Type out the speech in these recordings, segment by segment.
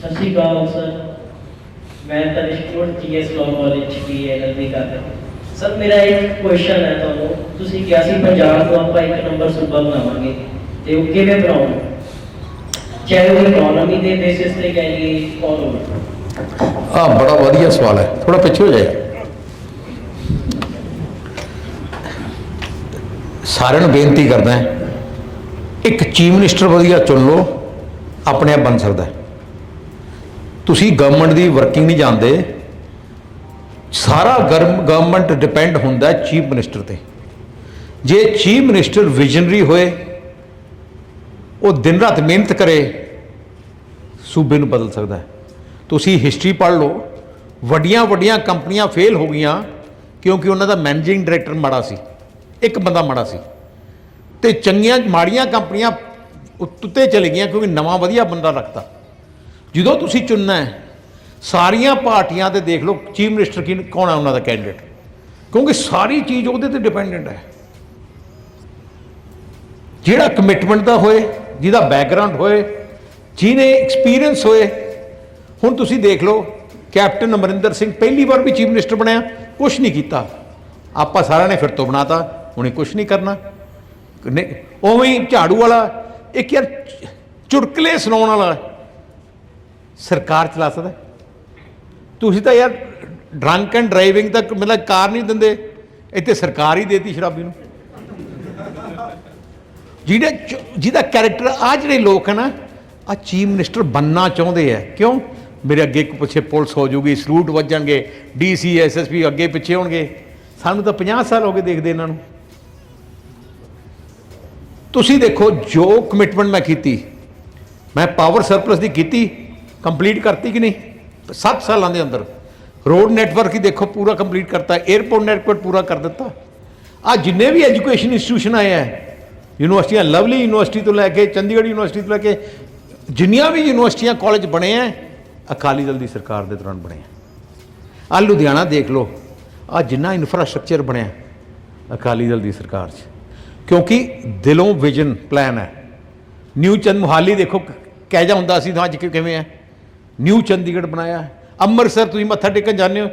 ਸਤਿ ਸ਼੍ਰੀ ਅਕਾਲ, ਸਰ। ਮੈਂ ਤਨਿਸ਼ਕੋਟ ਜੀਐਸ ਲਾਅ ਕਾਲਜ ਦੀ ਐਲਐਲਬੀ ਕਰ ਰਿਹਾ ਸਰ, ਮੇਰਾ ਇੱਕ ਕੁਐਸਚਨ ਹੈ ਤੁਹਾਨੂੰ। ਤੁਸੀਂ ਕਿਹਾ ਸੀ ਪੰਜਾਬ ਨੂੰ ਆਪਾਂ ਇੱਕ ਨੰਬਰ ਸੂਬਾ ਬਣਾਵਾਂਗੇ। ਤੇ ਉਹ ਕਿਵੇਂ ਬਣਾਉਂਗੇ ਚਾਹੇ ਉਹ ਇਕਨੋਮੀ ਦੇ ਬੇਸਿਸ ਤੇ ਕਹੀਏ ਔਰ ਆ ਬੜਾ ਵਧੀਆ ਸਵਾਲ ਹੈ। ਥੋੜਾ ਪਿੱਛੇ ਹੋ ਜਾਏ ਸਾਰਿਆਂ ਨੂੰ ਬੇਨਤੀ ਕਰਦਾ ਇੱਕ ਚੀਫ ਮਿਨਿਸਟਰ ਵਧੀਆ ਚੁਣ ਲਓ, ਆਪਣੇ ਆਪ ਬਣ ਸਕਦਾ ਹੈ। ਤੁਸੀਂ ਗਵਰਨਮੈਂਟ ਦੀ ਵਰਕਿੰਗ ਨਹੀਂ ਜਾਣਦੇ ਸਾਰਾ ਗਵਰਨਮੈਂਟ ਡਿਪੈਂਡ ਹੁੰਦਾ ਚੀਫ ਮਿਨਿਸਟਰ ਤੇ। ਜੇ ਚੀਫ ਮਿਨਿਸਟਰ ਵਿਜ਼ਨਰੀ ਹੋਏ, ਉਹ ਦਿਨ ਰਾਤ ਮਿਹਨਤ ਕਰੇ, ਸੂਬੇ ਨੂੰ ਬਦਲ ਸਕਦਾ ਹੈ। ਤੁਸੀਂ ਹਿਸਟਰੀ ਪੜ੍ਹ ਲਓ, ਵੱਡੀਆਂ ਵੱਡੀਆਂ ਕੰਪਨੀਆਂ ਫੇਲ ਹੋ ਗਈਆਂ, ਕਿਉਂਕਿ ਉਹਨਾਂ ਦਾ ਮੈਨੇਜਿੰਗ ਡਾਇਰੈਕਟਰ ਮਾੜਾ ਸੀ। ਇੱਕ ਬੰਦਾ ਮਾੜਾ ਸੀ। ਤੇ ਚੰਗੀਆਂ, ਮਾੜੀਆਂ ਕੰਪਨੀਆਂ ਉੱਤੇ ਚਲੇ ਗਈਆਂ, ਕਿਉਂਕਿ ਨਵਾਂ ਵਧੀਆ ਬੰਦਾ ਰੱਖਤਾ। ਜਦੋਂ ਤੁਸੀਂ ਚੁਣਨਾ ਹੈ, ਸਾਰੀਆਂ ਪਾਰਟੀਆਂ ਤੇ ਦੇਖ ਲਓ ਚੀਫ ਮਿਨਿਸਟਰ ਕੀ ਕੌਣ ਹੈ ਉਹਨਾਂ ਦਾ ਕੈਂਡੀਡੇਟ ਕਿਉਂਕਿ ਸਾਰੀ ਚੀਜ਼ ਉਹਦੇ ਤੇ ਡਿਪੈਂਡੈਂਟ ਹੈ। ਜਿਹੜਾ ਕਮਿਟਮੈਂਟ ਦਾ ਹੋਏ, ਜਿਹਦਾ ਬੈਕਗ੍ਰਾਉਂਡ ਹੋਏ, ਜਿਹਨੇ ਐਕਸਪੀਰੀਅੰਸ ਹੋਏ, ਹੁਣ ਤੁਸੀਂ ਦੇਖ ਲਓ, ਕੈਪਟਨ ਅਮਰਿੰਦਰ ਸਿੰਘ ਪਹਿਲੀ ਵਾਰ ਵੀ ਚੀਫ ਮਿਨਿਸਟਰ ਬਣਿਆ ਕੁਝ ਨਹੀਂ ਕੀਤਾ। ਆਪਾਂ ਸਾਰਿਆਂ ਨੇ ਫਿਰ ਤੋਂ ਬਣਾਤਾ ਹੁਣੇ ਕੁਝ ਨਹੀਂ ਕਰਨਾ। ਉਵੇਂ ਹੀ ਝਾੜੂ ਵਾਲਾ, ਇੱਕ ਯਾਰ ਚੁਟਕਲੇ ਸੁਣਾਉਣ ਵਾਲਾ ਸਰਕਾਰ ਚਲਾ ਸਕਦਾ ਤੁਸੀਂ ਤਾਂ ਯਾਰ ਡਰੰਕ ਐਂਡ ਡਰਾਈਵਿੰਗ ਤੱਕ ਮਤਲਬ ਕਾਰ ਨਹੀਂ ਦਿੰਦੇ। ਇੱਥੇ ਸਰਕਾਰ ਹੀ ਦੇਤੀ ਸ਼ਰਾਬੀ ਨੂੰ। ਜਿਹੜੇ ਚ- ਜਿਹਦਾ ਕੈਰੈਕਟਰ ਆ ਜਿਹੜੇ ਲੋਕ ਹਨ ਨਾ ਆ ਚੀਫ ਮਿਨਿਸਟਰ ਬੰਨਾ ਚਾਹੁੰਦੇ ਆ। ਕਿਉਂ? ਮੇਰੇ ਅੱਗੇ ਕੋ ਪਿੱਛੇ ਪੁਲਿਸ ਹੋ ਜੂਗੀ ਸਲੂਟ ਵੱਜਣਗੇ ਡੀਸੀ ਐਸਐਸਪੀ ਅੱਗੇ ਪਿੱਛੇ ਹੋਣਗੇ। ਸਾਨੂੰ ਤਾਂ 50 ਸਾਲ ਹੋ ਗਏ ਦੇਖਦੇ ਇਹਨਾਂ ਨੂੰ। ਤੁਸੀਂ ਦੇਖੋ, ਜੋ ਕਮਿਟਮੈਂਟ ਮੈਂ ਕੀਤੀ, ਮੈਂ ਪਾਵਰ ਸਰਪਲਸ ਦੀ ਕੀਤੀ ਕੰਪਲੀਟ ਕਰਤੀ ਕਿ ਨਹੀਂ? 7 ਸਾਲਾਂ ਦੇ ਅੰਦਰ। ਰੋਡ ਨੈਟਵਰਕ ਹੀ ਦੇਖੋ, ਪੂਰਾ ਕੰਪਲੀਟ ਕਰਤਾ 에어ਪੋਰਟ ਨੈਟਵਰਕ ਪੂਰਾ ਕਰ ਦਿੱਤਾ। ਆ ਜਿੰਨੇ ਵੀ ਐਜੂਕੇਸ਼ਨ ਇੰਸਟੀਟਿਊਸ਼ਨ ਆਏ ਆ, ਯੂਨੀਵਰਸਿਟੀਆਂ, ਲਵਲੀ ਯੂਨੀਵਰਸਿਟੀ ਤੋਂ ਲੈ ਕੇ, ਚੰਡੀਗੜ੍ਹ ਯੂਨੀਵਰਸਿਟੀ ਤੋਂ ਲੈ ਕੇ, ਜਿੰਨੀਆਂ ਵੀ ਯੂਨੀਵਰਸਿਟੀਆਂ, ਕਾਲਜ ਬਣੇ ਆ, ਅਕਾਲੀ ਦਲ ਦੀ ਸਰਕਾਰ ਦੇ ਦੌਰਾਨ ਬਣੇ ਆ। ਆ ਲੁਧਿਆਣਾ ਦੇਖ ਲਓ, ਆ ਜਿੰਨਾ ਇਨਫਰਾਸਟ੍ਰਕਚਰ ਬਣਿਆ ਅਕਾਲੀ ਦਲ ਦੀ ਸਰਕਾਰ 'ਚ। ਕਿਉਂਕਿ ਦਿਲੋਂ ਵਿਜ਼ਨ ਪਲਾਨ ਹੈ। ਨਿਊ ਚੰਦ ਮੁਹਾਲੀ ਦੇਖੋ, ਕ- ਕਹਿ ਜਾ ਹੁੰਦਾ ਸੀ ਤਾਂ ਅੱਜ ਕਿ- ਕਿਵੇਂ ਹੈ? ਨਿਊ ਚੰਡੀਗੜ੍ਹ ਬਣਾਇਆ ਅੰਮ੍ਰਿਤਸਰ ਤੁਸੀਂ ਮੱਥਾ ਟੇਕਣ ਜਾਂਦੇ ਹੋ।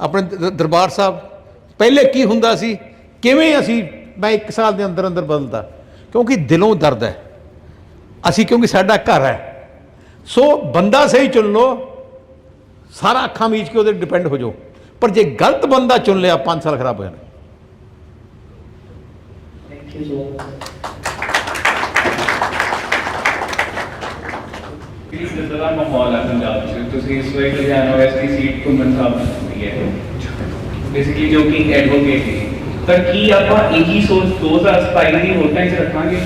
ਆਪਣੇ ਦਰਬਾਰ ਸਾਹਿਬ। ਪਹਿਲੇ ਕੀ ਹੁੰਦਾ ਸੀ? ਕਿਵੇਂ ਅਸੀਂ, ਮੈਂ ਇੱਕ ਸਾਲ ਦੇ ਅੰਦਰ ਅੰਦਰ ਬਦਲਦਾ। ਕਿਉਂਕਿ ਦਿਲੋਂ ਦਰਦ ਹੈ। ਅਸੀਂ ਕਿਉਂਕਿ ਸਾਡਾ ਘਰ ਹੈ। ਸੋ ਬੰਦਾ ਸਹੀ ਚੁਣ ਲਓ। ਸਾਰਾ ਅੱਖਾਂ ਮੀਚ ਕੇ ਉਹਦੇ ਡਿਪੈਂਡ ਹੋ ਜਾਓ। ਪਰ ਜੇ ਗਲਤ ਬੰਦਾ ਚੁਣ ਲਿਆ 5 ਸਾਲ ਖਰਾਬ ਹੋ ਜਾਣਾ। ਥੈਂਕ ਯੂ ਸੋ ਮਚ ਕਿਹੜੀ ਜ਼ਲਜ਼ਲਾ ਮਾਹੌਲ ਹੈ ਪੰਜਾਬ 'ਚ ਤੁਸੀਂ ਇਸ ਵੇਲੇ ਲੁਧਿਆਣਾ ਵੈਸਟ ਦੀ ਸੀਟ ਘੁੰਮਣ ਸਾਹਿਬ ਹੋਈ ਹੈ ਬੇਸਿਕਲੀ ਜੋ ਕਿ ਐਡਵੋਕੇਟ ਨੇ ਤਾਂ ਕੀ ਆਪਾਂ ਇਹੀ ਸੋਚ 2027 ਦੀ ਵੋਟਾਂ 'ਚ ਰੱਖਾਂਗੇ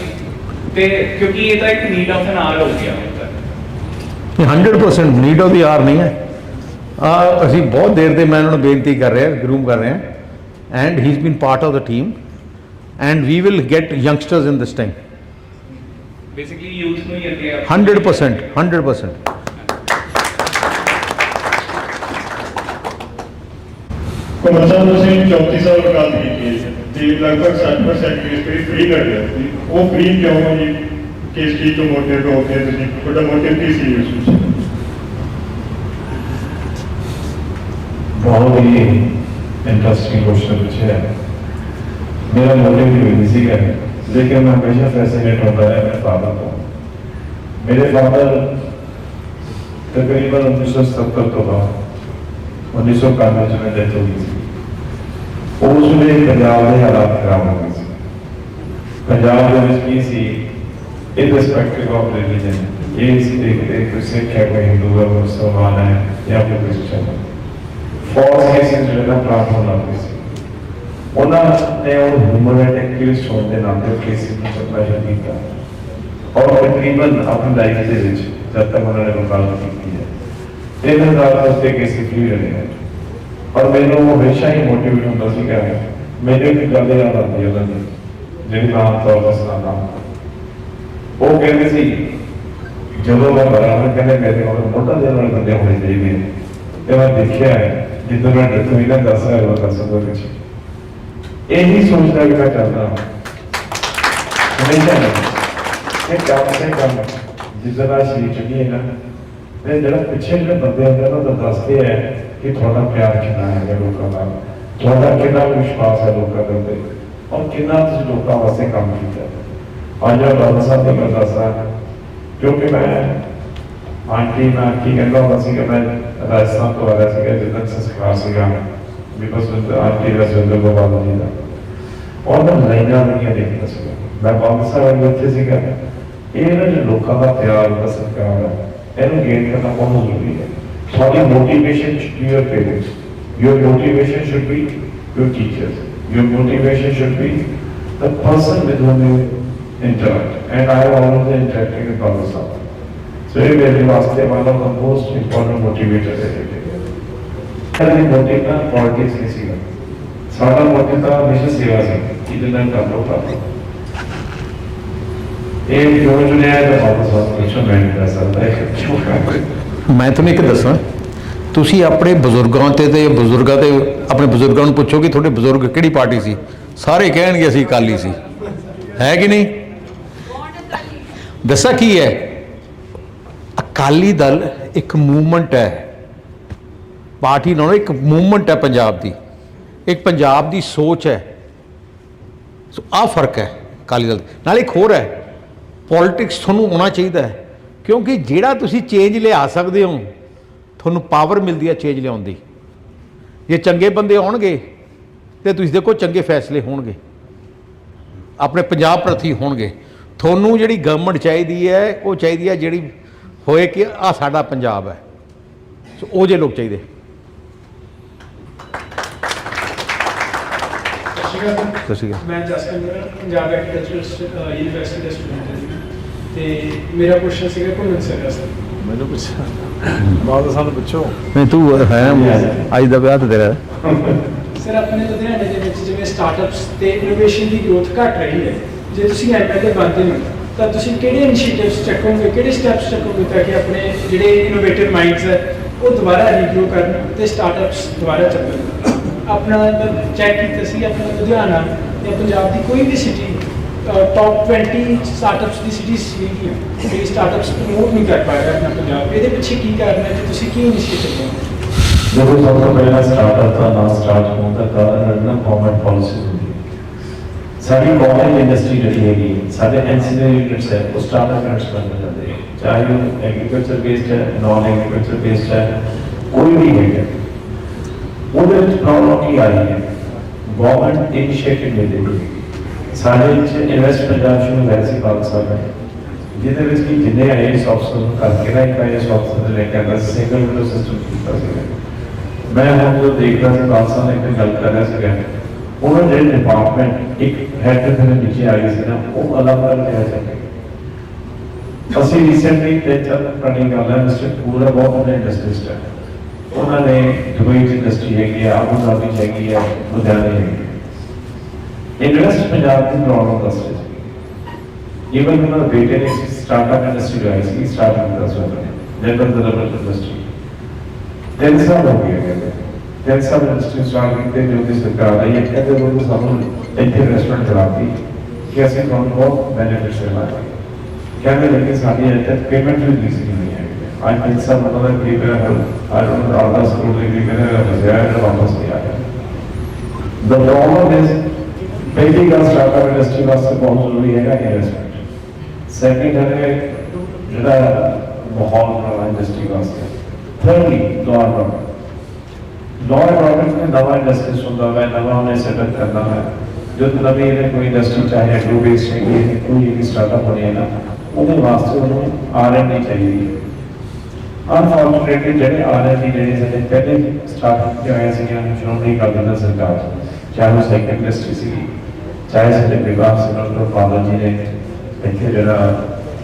ਤੇ ਕਿਉਂਕਿ ਇਹ ਤਾਂ ਇੱਕ ਨੀਡ ਆਫ ਐਨ ਆਰ ਹੋ ਗਿਆ ਹੁਣ ਤੱਕ 100% ਨੀਡ ਆਫ ਦੀ ਆਰ ਨਹੀਂ ਹੈ ਆ ਅਸੀਂ ਬਹੁਤ ਦੇਰ ਦੇ ਮੈਂ ਉਹਨਾਂ ਨੂੰ ਬੇਨਤੀ ਕਰ ਰਿਹਾ ਗਰੂਮ ਕਰ ਰਿਹਾ and he is been part of the team and we will get youngsters in this time basically youth ਨੂੰ ਹੀ ਅੱਗੇ ਆਪਾਂ- 100% 100% ਘੁੰਮਣ ਸਾਹਿਬ ਤੁਸੀਂ 34 ਸਾਲ ਵਕਾਲਤ ਕੀਤੀ ਹੈ ਤੇ ਲਗਭਗ 60% ਕੇਸ ਤੁਸੀਂ ਫ੍ਰੀ ਕਰ ਲਿਆ ਸੀ ਉਹ ਫ੍ਰੀ ਕਿਉਂ ਹੈ ਜੀ ਕੇਸ ਕੀ ਤੋਂ ਮੋਟਿਵ ਹੋ ਕੇ ਤੁਸੀਂ ਤੁਹਾਡਾ ਮੋਟਿਵ ਕੀ ਸੀ ਇਸ ਵਿੱਚ ਬਹੁਤ ਹੀ ਇੰਟਰਸਟਿੰਗ ਕੁਐਸਚਨ ਪੁੱਛਿਆ ਹੈ ਮੇਰਾ ਮੋਟਿਵ ਵੀ ਨਹੀਂ ਸੀਗਾ ਲੇਕਿਨ ਮੈਂ ਹਮੇਸ਼ਾ ਫੈਸੀਨੇਟ ਹੁੰਦਾ ਰਿਹਾ ਮੇਰੇ ਫਾਦਰ ਤੋਂ ਮੇਰੇ ਫਾਦਰ ਤਕਰੀਬਨ 1970 ਤੋਂ ਬਾਅਦ 1991 ਚ ਮੈਂ ਡੈਥ ਹੋ ਗਈ ਸੀ ਉਸ ਵੇਲੇ ਪੰਜਾਬ ਦੇ ਹਾਲਾਤ ਖਰਾਬ ਹੋ ਗਏ ਸੀ ਪੰਜਾਬ ਦੇ ਵਿੱਚ ਕੀ ਸੀ ਇਰਰਿਸਪੈਕਟਿਵ ਆਫ ਰਿਲੀਜਨ ਇਹ ਸੀ ਦੇਖਦੇ ਕਿ ਸਿੱਖ ਹੈ ਕੋਈ ਹਿੰਦੂ ਹੈ ਕੋਈ ਮੁਸਲਮਾਨ ਹੈ ਜਾਂ ਕੋਈ ਕ੍ਰਿਸਚਨ ਹੈ ਫੌਜ ਕੇਸਿਸ ਜਿਹੜੇ ਨਾ ਪ੍ਰਾਪਤ ਹੋਣ ਲੱਗ ਪਏ ਸੀ ਉਹਨਾਂ ਨੇ ਉਹ ਹਿਊਮਨ ਐਕਟਿਵਿਸਟ ਹੋਣ ਦੇ ਨਾਤੇ ਕੇਸਿਸ ਨੂੰ ਚੱਲਣਾ ਸ਼ੁਰੂ ਕੀਤਾ ਔਰ ਤਕਰੀਬਨ ਆਪਣੀ ਲਾਈਫ ਦੇ ਵਿੱਚ ਜਦ ਤੱਕ ਉਹਨਾਂ ਨੇ ਵਕਾਲਤ ਕੀਤੀ ਹੈ ਤਿੰਨ ਹਜ਼ਾਰ ਤੋਂ ਉੱਤੇ ਕੇਸਿਸ ਫ੍ਰੀ ਰਹੇ ਨੇ ਔਰ ਮੈਨੂੰ ਹਮੇਸ਼ਾ ਹੀ ਮੋਟੀਵੇਟ ਹੁੰਦਾ ਸੀ ਕਿ ਮੈਨੂੰ ਇੱਕ ਗੱਲ ਯਾਦ ਆਉਂਦੀ ਹੈ ਉਹਨਾਂ ਦੀ, ਜਿਹੜੀ ਮੈਂ ਆਮ ਤੌਰ ਤੇ ਸੁਣਾਉਂਦਾ ਹਾਂ। ਉਹ ਕਹਿੰਦੇ ਸੀ, ਜਦੋਂ ਮੈਂ ਬਰਾਬਰ ਕਹਿੰਦੇ ਮੇਰੇ ਕੋਲ ਮੋਟਾ ਜਿਹਾ ਨਾਲ ਬੰਦੇ ਹੋਣੇ ਚਾਹੀਦੇ ਨੇ। ਤੇ ਮੈਂ ਦੇਖਿਆ ਹੈ, ਜਿੱਦੋਂ ਮੈਂ ਡਿੱਟ ਵੀ ਨਾ ਦੱਸ ਰਿਹਾ ਉਹ ਦੱਸ ਸਕਦਾ ਵਿੱਚ ਇਹੀ ਸੋਚਦਾ ਕਿ ਮੈਂ ਕਰਦਾ ਹਾਂ ਹਮੇਸ਼ਾ ਇਹ ਕੰਮ ਸੇ ਕੰਮ ਜਿੱਦਾਂ ਦਾ ਸ਼ਰੀਰ ਚੁਣੀ ਤੇ ਜਿਹੜਾ ਪਿੱਛੇ ਜਿਹੜੇ ਬੰਦੇ ਹੁੰਦੇ ਨੇ ਉਹ ਦੱਸਦੇ ਹੈ ਕਿ ਤੁਹਾਡਾ ਪਿਆਰ ਕਿੰਨਾ ਹੈ ਲੋਕਾਂ ਦਾ ਤੁਹਾਡਾ ਕਿੰਨਾ ਵਿਸ਼ਵਾਸ ਹੈ ਲੋਕਾਂ ਦੇ ਉੱਤੇ। ਔਰ ਕਿੰਨਾ ਤੁਸੀਂ ਲੋਕਾਂ ਵਾਸਤੇ ਕੰਮ ਕੀਤਾ। ਅੱਜ ਉਹ ਬਾਬਾ ਸਾਹਿਬ ਦੀ ਗੱਲ ਦੱਸਦਾ ਕਿਉਂਕਿ ਮੈਂ ਆਂਟੀ ਨਾਲ ਕੀ ਕਹਿੰਦਾ ਹੁੰਦਾ ਸੀ ਕਿ ਮੈਂ ਰਾਜਸਥਾਨ ਤੋਂ ਆਇਆ ਸੀਗਾ, ਜਿੱਦਾਂ ਸੰਸਕਾਰ ਸੀਗਾ। ਬਿਕੋਜ਼ ਆਂਟੀ ਦਾ ਜਿੰਦਰ ਬਾਬਾ ਜੀ ਦਾ। ਔਰ ਮੈਂ ਲਾਈਨਾਂ ਨਹੀਂ ਦੇਖਦਾ ਸੀਗਾ ਮੈਂ ਬਾਬਾ ਸਾਹਿਬ ਦੇ ਉੱਤੇ ਸੀਗਾ ਇਹ ਨਾ ਜੋ ਲੋਕਾਂ ਦਾ ਪਿਆਰ ਦਾ ਸਤਿਕਾਰ ਹੈ ਇਹਨੂੰ ਗੇਨ ਕਰਨਾ ਬਹੁਤ ਜ਼ਰੂਰੀ ਹੈ ਤੁਹਾਡੀ motivation should be your parents your motivation should be your teachers your motivation should be the person with whom you interact and I have always interacted with Baba Sahib so ਇਹ ਮੇਰੇ ਵਾਸਤੇ one of the most important motivators ਹੈ ਸਾਡੀ motive ਤਾਂ politics ਨਹੀਂ ਸੀਗਾ ਸਾਡਾ motive ਤਾਂ ਹਮੇਸ਼ਾ ਸੇਵਾ ਸੀ ਕਿ ਜਿਹਨਾਂ ਕਰ ਲੋ ਕਰ ਇਹ ਜੋ ਜੁੜਿਆ ਹੈ ਤਾਂ ਵਾਪਸ ਵਾਪਸ ਮੈਂ ਕਰ ਸਕਦਾ ਇਹ ਕਿਉਂ ਕਰ ਮੈਂ ਤੁਹਾਨੂੰ ਇੱਕ ਦੱਸਾਂ, ਤੁਸੀਂ ਆਪਣੇ ਬਜ਼ੁਰਗਾਂ ਤੇ ਤੇ ਬਜ਼ੁਰਗਾਂ ਤੇ ਆਪਣੇ ਬਜ਼ੁਰਗਾਂ ਨੂੰ ਪੁੱਛੋ ਕਿ ਤੁਹਾਡੇ ਬਜ਼ੁਰਗ ਕਿਹੜੀ ਪਾਰਟੀ ਸੀ? ਸਾਰੇ ਕਹਿਣਗੇ ਅਸੀਂ ਅਕਾਲੀ ਸੀ। ਹੈ ਕਿ ਨਹੀਂ? ਦੱਸਾਂ ਕੀ ਹੈ? ਅਕਾਲੀ ਦਲ ਇੱਕ ਮੂਵਮੈਂਟ ਹੈ। ਪਾਰਟੀ ਨਾਲੋਂ ਇੱਕ ਮੂਵਮੈਂਟ ਹੈ ਪੰਜਾਬ ਦੀ। ਇੱਕ ਪੰਜਾਬ ਦੀ ਸੋਚ ਹੈ। ਸੋ ਆ ਫ਼ਰਕ ਹੈ ਅਕਾਲੀ ਦਲ ਨਾਲ ਇੱਕ ਹੋਰ ਹੈ ਪੋਲਿਟਿਕਸ ਤੁਹਾਨੂੰ ਆਉਣਾ ਚਾਹੀਦਾ ਹੈ। ਕਿਉਂਕਿ ਜਿਹੜਾ ਤੁਸੀਂ ਚੇਂਜ ਲਿਆ ਸਕਦੇ ਹੋ, ਤੁਹਾਨੂੰ ਪਾਵਰ ਮਿਲਦੀ ਹੈ ਚੇਂਜ ਲਿਆਉਣ ਦੀ। ਜੇ ਚੰਗੇ ਬੰਦੇ ਆਉਣਗੇ, ਤੇ ਤੁਸੀਂ ਦੇਖੋ ਚੰਗੇ ਫੈਸਲੇ ਹੋਣਗੇ। ਆਪਣੇ ਪੰਜਾਬ ਪ੍ਰਤੀ ਹੋਣਗੇ। ਤੁਹਾਨੂੰ ਜਿਹੜੀ ਗਵਰਨਮੈਂਟ ਚਾਹੀਦੀ ਹੈ, ਉਹ ਚਾਹੀਦੀ ਹੈ ਜਿਹੜੀ ਹੋਏ ਕਿ ਆ ਸਾਡਾ ਪੰਜਾਬ ਹੈ। ਸੋ ਉਹ ਜੇ ਲੋਕ ਚਾਹੀਦੇ। ਸਤਿ ਸ਼੍ਰੀ ਅਕਾਲ। ਮੈਂ ਜਸਕੰਦਰ ਪੰਜਾਬ ਐਗਰੀਕਲਚਰ ਯੂਨੀਵਰਸਿਟੀ ਦਾ ਸਟੂਡੈਂਟ ਹਾਂ ਜੀ। ਤੇ ਮੇਰਾ ਕੁਐਸਚਨ ਸੀਗਾ ਘੁੰਮਣ ਸਰ ਦਾ ਮੈਨੂੰ ਪੁੱਛਿਆ ਬਾਅਦ ਸਾਨੂੰ ਪੁੱਛੋ। ਮੈਂ ਤੂੰ ਹੈ ਅੱਜ ਦਾ ਵਿਆਹ ਤੇ ਤੇਰਾ ਸਰ ਆਪਣੇ ਲੁਧਿਆਣੇ ਦੇ ਵਿੱਚ ਜਿਵੇਂ ਸਟਾਰਟਅਪਸ ਤੇ ਇਨੋਵੇਸ਼ਨ ਦੀ ਗਰੋਥ ਘਟ ਰਹੀ ਹੈ ਜੇ ਤੁਸੀਂ ਐਮਐਲਏ ਬਣਦੇ ਹੋ ਤਾਂ ਤੁਸੀਂ ਕਿਹੜੇ ਇਨੀਸ਼ੀਏਟਿਵਸ ਚੱਕੋਗੇ ਕਿਹੜੇ ਸਟੈਪਸ ਚੱਕੋਗੇ ਤਾਂ ਕਿ ਆਪਣੇ ਜਿਹੜੇ ਇਨੋਵੇਟਿਵ ਮਾਈਂਡਸ ਹੈ ਉਹ ਦੁਬਾਰਾ ਰੀਗਰੋ ਕਰਨ ਤੇ ਸਟਾਰਟਅਪਸ ਦੁਬਾਰਾ ਚੱਲਣ? ਆਪਣਾ ਚੈੱਕ ਕੀਤਾ ਸੀ ਆਪਣਾ ਲੁਧਿਆਣਾ ਜਾਂ ਪੰਜਾਬ ਦੀ ਕੋਈ ਵੀ ਸਿਟੀ ਟੌਪ 20 ਸਟਾਰਟਅਪਸ ਦੀ ਸਿਟੀ ਸੀਗੀਆਂ ਇਹ ਸਟਾਰਟਅਪਸ ਪ੍ਰਮੋਟ ਨਹੀਂ ਕਰ ਪਾ ਆਪਣਾ ਪੰਜਾਬ। ਇਹਦੇ ਪਿੱਛੇ ਕੀ ਕਾਰਨ ਹੈ ਤੇ ਤੁਸੀਂ ਕੀ ਇਨੀਸ਼ੀਏਟਿਵ ਲਓਗੇ? ਜਦੋਂ ਸਭ ਤੋਂ ਪਹਿਲਾਂ ਸਟਾਰਟਅਪ ਦਾ ਨਾਮ ਸਟਾਰਟ ਹੋਣ ਦਾ ਕਾਰਨ ਨਾ ਗਵਰਨਮੈਂਟ ਪਾਲਿਸੀ ਹੁੰਦੀ ਹੈ। ਸਾਡੀ ਗਵਰਨਮੈਂਟ ਇੰਡਸਟਰੀ ਜਿਹੜੀ ਹੈਗੀ, ਸਾਡੇ ਐਨਸੀਆਰ ਯੂਨਿਟਸ ਹੈ, ਉਹ ਸਟਾਰਟਅਪ ਯੂਨਿਟਸ ਬਣ ਜਾਂਦੇ ਚਾਹੇ ਉਹ ਐਗਰੀਕਲਚਰ ਬੇਸਡ ਹੈ ਨਾਨ ਐਗਰੀਕਲਚਰ ਬੇਸਡ ਹੈ, ਕੋਈ ਵੀ ਹੈਗਾ। ਉਹਦੇ ਵਿੱਚ ਪ੍ਰੋਬਲਮ ਕੀ ਆਈ ਹੈ ਗਵਰਨਮੈਂਟ ਇਨੀਸ਼ੀਏਟਿਵ ਲੈ ਰਹੀ ਹੈ ਸਾਡੇ ਵਿੱਚ ਇਨਵੈਸਟ ਪੰਜਾਬ ਸ਼ੁਰੂ ਹੋਇਆ ਸੀ ਬਾਦ ਸਾਹਿਬ ਨੇ ਜਿਹਦੇ ਵਿੱਚ ਕਿ ਜਿੰਨੇ ਆਏ ਸੌਫਟਵੇਅਰ ਨੂੰ ਕਰਕੇ ਨਾ ਇੱਕ ਆਏ ਸੌਫਟਵੇਅਰ ਲੈ ਕੇ ਆਇਆ ਸਿੰਗਲ ਵਿੰਡੋ ਸਿਸਟਮ ਕੀਤਾ ਸੀ ਮੈਂ ਹੁਣ ਜਦੋਂ ਦੇਖਦਾ ਸੀ ਬਾਦ ਸਾਹਿਬ ਨੇ ਇੱਕ ਗੱਲ ਕਰ ਰਿਹਾ ਸੀਗਾ ਉਹਨਾਂ ਦੇ ਡਿਪਾਰਟਮੈਂਟ ਇੱਕ ਹੈਡ ਦੇ ਨੀਚੇ ਆ ਗਈ ਸੀ ਨਾ ਉਹ ਅਲੱਗ ਅਲੱਗ ਰਿਹਾ ਸੀ ਅਸੀਂ ਰੀਸੈਂਟਲੀ ਤੇ ਚੱਲ ਪੁਰਾਣੀ ਗੱਲ ਹੈ ਮਿਸਟਰ ਪੂਰਾ ਬਹੁਤ ਵੱਡਾ ਇੰਡਸਟਰੀਸਟ ਹੈ ਉਹਨਾਂ ਨੇ ਦੁਬਈ ਚ ਇੰਡਸਟਰੀ ਹੈਗੀ ਹੈ ਆਬੂ ਧਾਬੀ ਚ ਹੈਗੀ ਹੈ ਲੁਧਿਆਣੇ ਹੈਗੀ ਹੈ ਇਨਵੈਸਟ ਪੰਜਾਬ ਦੀ ਪ੍ਰੋਬਲਮ ਦੱਸ ਰਹੇ ਸੀ ਇਵਨ ਉਹਨਾਂ ਦੇ ਬੇਟੇ ਨੇ ਸਟਾਰਟਅਪ ਇੰਡਸਟਰੀ ਲਾਈ ਸੀ ਸਟਾਰਟਅਪ ਦਾ ਸੋਚਿਆ ਜਨਰਲ ਡਿਵੈਲਪਮੈਂਟ ਇੰਡਸਟਰੀ ਤਿੰਨ ਸਾਲ ਹੋ ਗਏ ਕਹਿੰਦੇ ਤਿੰਨ ਸਾਲ ਇੰਡਸਟਰੀ ਸਟਾਰਟ ਕੀਤੇ ਜੋ ਦੀ ਸਰਕਾਰ ਆਈ ਹੈ ਕਹਿੰਦੇ ਉਹ ਸਾਨੂੰ ਇੱਥੇ ਰੈਸਟੋਰੈਂਟ ਚਲਾਤੀ ਕਿ ਅਸੀਂ ਤੁਹਾਨੂੰ ਬਹੁਤ ਬੈਨੀਫਿਟਸ ਦੇਵਾਂਗੇ ਕਹਿੰਦੇ ਲੇਕਿਨ ਸਾਡੀ ਅਜੇ ਤੱਕ ਪੇਮੈਂਟ ਵੀ ਨਹੀਂ ਨਹੀਂ ਹੈ ਅੱਜ ਤਿੰਨ ਸਾਲ ਮਤਲਬ ਕਿ ਮੇਰਾ I don't know all the school ਦੇ ਵੀ ਮੇਰਾ ਰਿਜ਼ਲਟ ਵਾਪਸ ਨਹੀਂ ਆਇਆ The problem is, ਪਹਿਲੀ ਗੱਲ ਸਟਾਰਟਅਪ ਇੰਡਸਟਰੀ ਵਾਸਤੇ ਬਹੁਤ ਜ਼ਰੂਰੀ ਹੈਗਾ ਇਨਵੈਸਟਮੈਂਟ ਸੈਕਿੰਡ ਹੈ ਜਿਹੜਾ ਮਾਹੌਲ ਬਣਾਉਣਾ ਇੰਡਸਟਰੀ ਵਾਸਤੇ thirdly law and law and order में ਨਵਾਂ ਇੰਡਸਟਰੀ ਹੁੰਦਾ ਹੈ ਨਵਾਂ ਉਹਨੇ ਸੈਟਅਪ ਕਰਨਾ ਹੈ ਜੋ ਨਵੀਂ ਇਹਨੇ ਕੋਈ ਇੰਡਸਟਰੀ ਚਾਹੇ ਐਗਰੋ ਬੇਸ ਹੈਗੀ ਹੈ ਕੋਈ ਵੀ ਸਟਾਰਟਅਪ ਹੋਣੀ ਹੈ ਨਾ ਉਹਦੇ ਵਾਸਤੇ ਉਹਨੂੰ ਆਰ ਐਂਡ ਡੀ ਚਾਹੀਦੀ ਹੈ ਅਨਫੋਰਚੂਨੇਟਲੀ ਜਿਹੜੇ ਆਰ ਐਂਡ ਡੀ ਜਿਹੜੇ ਸਾਡੇ ਪਹਿਲੇ ਸਟਾਰਟਅਪ ਜੋ ਆਏ ਸੀਗੇ ਸ਼੍ਰੋਮਣੀ ਅਕਾਲੀ ਦਲ ਸਰਕਾਰ ਚਾਹੇ ਉਹ ਸਾਈਕਲ ਇੰਡਸਟਰੀ ਸੀ ਚਾਹੇ ਸਾਡੇ ਵਿਭਾਗ ਸਿੰਘ ਡਾਕਟਰ ਪਾਲਾ ਜੀ ਨੇ ਇੱਥੇ ਜਿਹੜਾ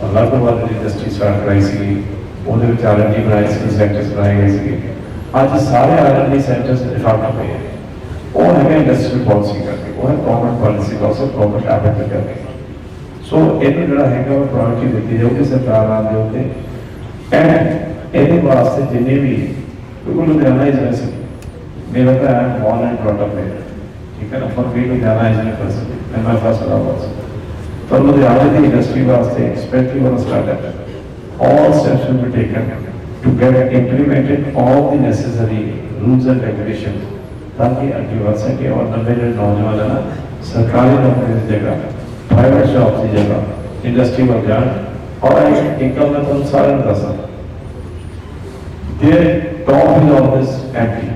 ਅਲੱਗ ਵਾਲੀ ਇੰਡਸਟਰੀ ਸਟਾਰਟ ਕਰਾਈ ਸੀ ਉਹਦੇ ਵਿੱਚ ਆਰ ਐਂਡ ਡੀ ਬਣਾਏ ਸੀ ਸੈਕਟਰਸ ਬਣਾਏ ਗਏ ਸੀ ਅੱਜ ਸਾਰੇ R and D centres default ਪਏ ਹੈ ਉਹ ਹੈਗਾ ਇੰਡਸਟਰੀ ਪਾਲਿਸੀ ਕਰਕੇ ਉਹ ਹੈ ਗਵਰਨਮੈਂਟ ਪਾਲਿਸੀ ਵਾਸਤੇ ਗਵਰਨਮੈਂਟ ਐਪਲੀਕੇਟ ਕਰਕੇ ਸੋ ਇਹਨੂੰ ਜਿਹੜਾ ਹੈਗਾ, ਉਹ ਪ੍ਰਾਇੋਰਟੀ ਦਿੱਤੀ ਜਾਊਗੀ ਸਰਕਾਰਾਂ ਦੇ ਉੱਤੇ। ਐਂਡ ਇਹਦੇ ਵਾਸਤੇ ਜਿੰਨੇ ਵੀ ਕਿਉਂਕਿ ਲੁਧਿਆਣਾ ਇਜ਼ ਵੈਸੇ ਮੇਰਾ ਤਾਂ ਆਮ ਬੌਰਨ ਐਂਡ ਬ੍ਰੌਟ ਅਪ ਹੈ ਠੀਕ ਹੈ ਨਾ for we Ludhiana is university ਮੈਂ ਮੈਂ ਫਸਲਾ ਵਾਸ ਪਰ ਲੁਧਿਆਣਾ ਦੀ ਇੰਡਸਟਰੀ ਵਾਸਤੇ specially was startup all steps will be taken to get implemented all the necessary rules and regulation ताकि यूनिवर्सिटी और नब्बे जो नौजवान है ना सरकारी नौकरी की जगह प्राइवेट जॉब की जगह इंडस्ट्री में जाए और इनकम में तुम सारे दस ਮੈਂ ਤੁਹਾਨੂੰ ਸਾਰਿਆਂ ਨੂੰ ਦੱਸਾਂ ਦੇਰ ਟੌਪ